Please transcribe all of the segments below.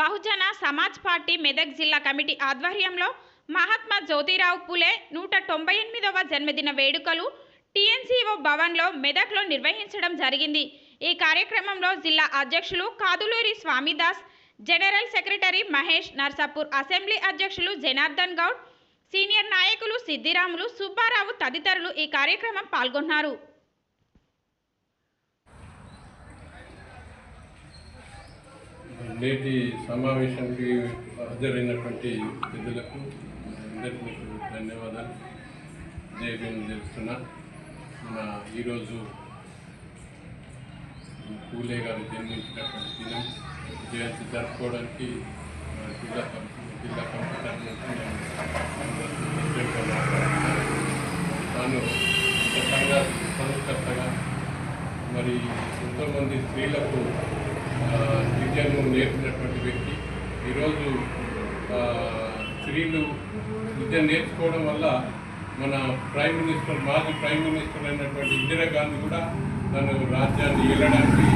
బహుజన Samaj party Medak జిల్లా committee ఆధ్వర్యంలో మహాత్మా జ్యోతిరావు పులే నూట తొంభై ఎనిమిదవ జన్మదిన వేడుకలు టీఎన్సీఓ భవన్లో మెదక్లో నిర్వహించడం జరిగింది. ఈ కార్యక్రమంలో జిల్లా అధ్యక్షులు Kaduluri Swamidas general secretary Mahesh Narsapur assembly అధ్యక్షులు జనార్దన్ గౌడ్ సీనియర్ నాయకులు సిద్దిరాములు సుబ్బారావు తదితరులు ఈ కార్యక్రమం పాల్గొన్నారు. నేటి సమావేశానికి హాజరైనటువంటి పెద్దలకు అందరికీ మీకు ధన్యవాదాలు జయభీం తెలుస్తున్నా మన ఈరోజు పూలే గారు జన్మించినటువంటి దినం. జయంతి జరుపుకోవడానికి జిల్లా కం- జిల్లా కమిటీ నుంచి నేను తాను ఒక సంఘ సంస్కర్తగా మరి ఎంతోమంది స్త్రీలకు విద్యను నేర్పినటువంటి వ్యక్తి. ఈరోజు స్త్రీలు విద్య నేర్చుకోవడం వల్ల మన ప్రైమ్ మినిస్టర్ మాజీ ప్రైమ్ మినిస్టర్ అయినటువంటి ఇందిరాగాంధీ కూడా తను రాజ్యాన్ని ఏలడానికి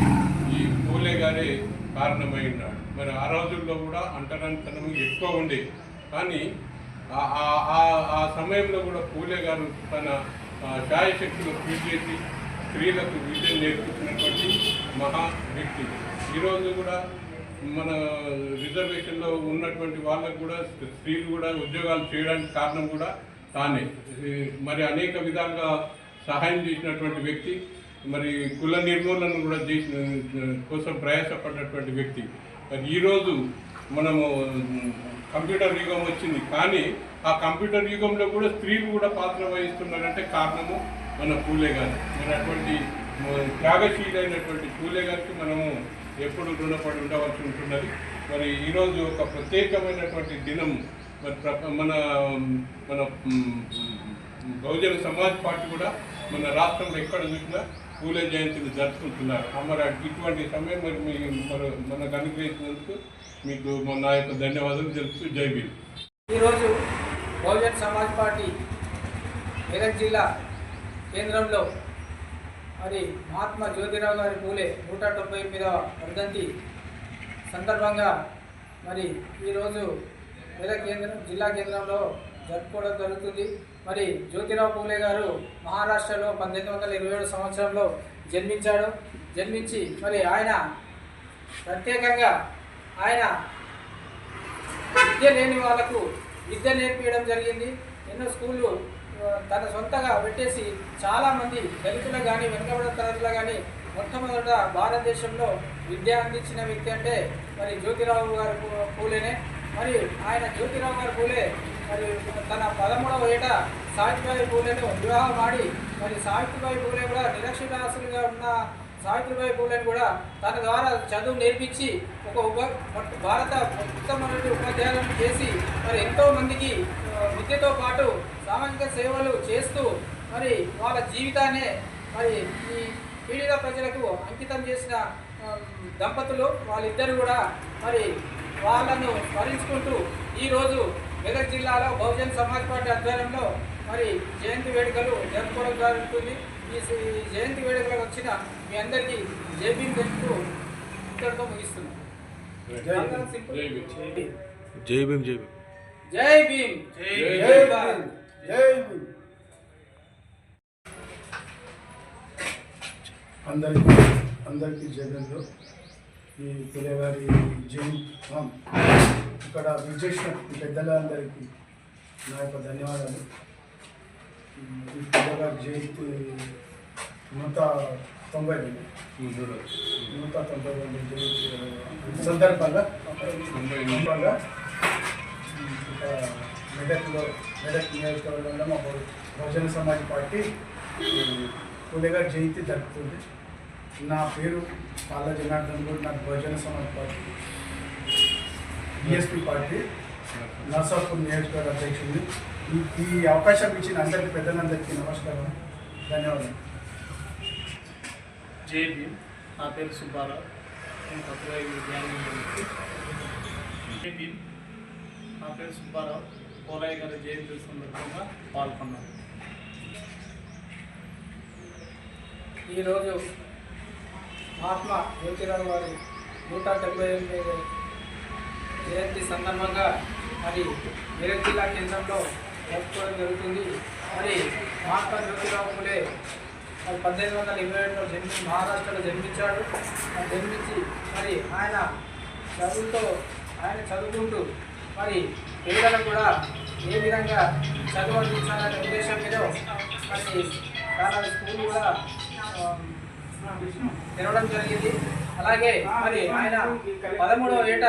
ఈ పూలే గారే కారణమై ఉన్నాడు మరి ఆ రోజుల్లో కూడా అంటరాంతనం ఎక్కువ ఉండేది కానీ ఆ- సమయంలో కూడా పూలే గారు తన ఆ, శాయశక్తులు చేసి స్త్రీలకు విద్య నేర్పించినటువంటి మహా వ్యక్తి. ఈరోజు కూడా మన రిజర్వేషన్లో ఉన్నటువంటి వాళ్ళకు కూడా స్త్రీలు కూడా ఉద్యోగాలు చేయడానికి కారణం కూడా తానే. మరి అనేక విధాలుగా సహాయం చేసినటువంటి వ్యక్తి మరి కుల నిర్మూలన కూడా చేసిన కోసం ప్రయాసపడినటువంటి వ్యక్తి. మరి ఈరోజు మనము కంప్యూటర్ యుగం వచ్చింది. కానీ ఆ కంప్యూటర్ యుగంలో కూడా స్త్రీలు కూడా పాత్ర వహిస్తున్నారంటే కారణము మన పూలే గారు మన అటువంటి త్యాగశీలైనటువంటి పూలే గారికి మనము ఎప్పుడు రుణపడి ఉండవలసి ఉంటున్నది. మరి ఈరోజు ఒక ప్రత్యేకమైనటువంటి దినం మరి ప్ర- మన మన బహుజన సమాజ్ పార్టీ కూడా మన రాష్ట్రంలో ఎక్కడ చూసినా పూలే జయంతిని జరుపుకుంటున్నారు. మరి ఇటువంటి సమయం మరి మీ మరి మనకు అనుగ్రహించినందుకు మీకు మన నా యొక్క ధన్యవాదాలు తెలుపుతూ జై భీమ్. ఈరోజు బహుజన్ సమాజ్ పార్టీ మెదక్ జిల్లా కేంద్రంలో మరి మహాత్మా జ్యోతిరావు గారి పూలే నూట తొంభై ఎనిమిదవ వర్ధంతి సందర్భంగా మరి ఈరోజు మెదక్ కేంద్రం జిల్లా కేంద్రంలో జరుపుకోవడం జరుగుతుంది. మరి జ్యోతిరావు పూలే గారు మహారాష్ట్రలో పంతొమ్మిది వందల ఇరవై ఏడు సంవత్సరంలో జన్మించాడు. జన్మించి మరి ఆయన ప్రత్యేకంగా ఆయన విద్య లేని వాళ్ళకు విద్య నేర్పించడం జరిగింది. ఎన్నో స్కూళ్ళు తన సొంతగా పెట్టేసి చాలామంది దళితులు కానీ వెనుకబడిన తరగతులు కానీ మొట్టమొదట భారతదేశంలో విద్య అందించిన వ్యక్తి అంటే మరి జ్యోతిరావు గారు పూలేనే. మరి ఆయన జ్యోతిరావు గారు పూలే మరి తన పదమూడవ ఏట సావిత్రిబాయి పూలేను వివాహం ఆడి మరి సావిత్రిబాయి పూలే కూడా నిరక్షరాస్యులుగా ఉన్న సావిత్రిబాయి పూలేని కూడా తన ద్వారా చదువు నేర్పించి ఒక ఉప భారత ఉత్తమమైన ఉపాధ్యాయులను చేసి మరి ఎంతోమందికి విద్యతో పాటు సామాజిక సేవలు చేస్తూ మరి వాళ్ళ జీవితాన్నే మరి ఈ పీడిత ప్రజలకు అంకితం చేసిన దంపతులు వాళ్ళిద్దరు కూడా మరి వాళ్ళను స్మరించుకుంటూ ఈరోజు మెదక్ జిల్లాలో బహుజన్ సమాజ్ పార్టీ ఆధ్వర్యంలో మరి జయంతి వేడుకలు జరుపుకోవడం జరుగుతుంది ఈ జయంతి వేడుకలకు వచ్చిన మీ అందరికీ జేబీ తెలుపుతూ ఇక్కడితో ముగిస్తున్నాం. జై భీమ్ జై భీమ్. జై భీమ్. జై భీమ్. జై భీమ్. అందరికీ అందరికీ జగన్లో ఈ పిల్లగారి జైన్ ఇక్కడ విజేసిన పెద్దలందరికీ నా యొక్క ధన్యవాదాలు. ఈ పిల్లగారి జయంతి నూట తొంభై రెండు నూట తొంభై రెండు జయంతి సందర్భంగా సందర్భంగా మెదక్లో మెదక్ నియోజకవర్గంలో మా బహుజన సమాజ్ పార్టీ పులిగారి జయంతి జరుపుతుంది. నా పేరు పాల జనార్దన్ గౌడ్ నాకు Bahujan Samaj party. BSP party Narsapur నియోజకవర్గ అధ్యక్షుడిని ఈ ఈ అవకాశం ఇచ్చిన అందరికీ పెద్దలందరికీ నమస్కారం. ధన్యవాదాలు. జేబీ నా పేరు సుబ్బారావు. నేను కొత్తగా ఈ ఉద్యానం నా పేరు సుబ్బారావు. పోలయ్య గారి జయంతి సందర్భంగా పాల్గొన్నాను ఈరోజు మహాత్మా జ్యోతిరావు గారి నూట డెబ్బై ఎనిమిది జయంతి సందర్భంగా మరి మెదక్ జిల్లా కేంద్రంలో జరుపుకోవడం జరుగుతుంది. మరి మహాత్మా జ్యోతిరావు పూలే మరి పద్దెనిమిది వందల ఇరవై ఏడులో జన్మించి మహారాష్ట్రలో జన్మించాడు. జన్మించి మరి ఆయన చదువుతో ఆయన చదువుకుంటూ మరి పిల్లలకు కూడా ఏ విధంగా చదువు అందించాలనే ఉద్దేశం మీద మరి చాలా స్కూల్ కూడా తెరవడం జరిగింది. అలాగే మరి ఆయన పదమూడవ ఏట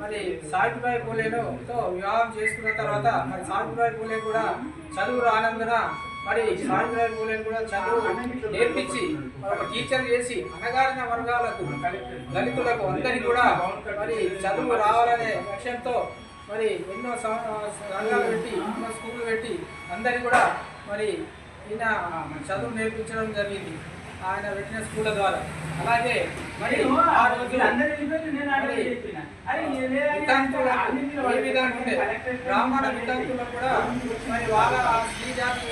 మరి సావిత్రిబాయి పూలేనుతో వివాహం చేసుకున్న తర్వాత మరి సావిత్రిబాయి పూలే కూడా చదువు రానందున మరి సావిత్రిబాయి పూలేను కూడా చదువు నేర్పించి ఒక టీచర్ చేసి అనగారిన వర్గాలకు దళితులకు అందరికీ కూడా మరి చదువు రావాలనే లక్ష్యంతో మరి ఎన్నో సంఘాలు పెట్టి ఎన్నో స్కూళ్ళు పెట్టి అందరికీ కూడా మరి ఈయన చదువు నేర్పించడం జరిగింది. ఆయన పెట్టిన స్కూళ్ళ ద్వారా. అలాగే మరి ఆ రోజు ఏ విధంగా ఉండే? బ్రాహ్మణ వితంతులకు కూడా మరి వాళ్ళ స్త్రీ జాతి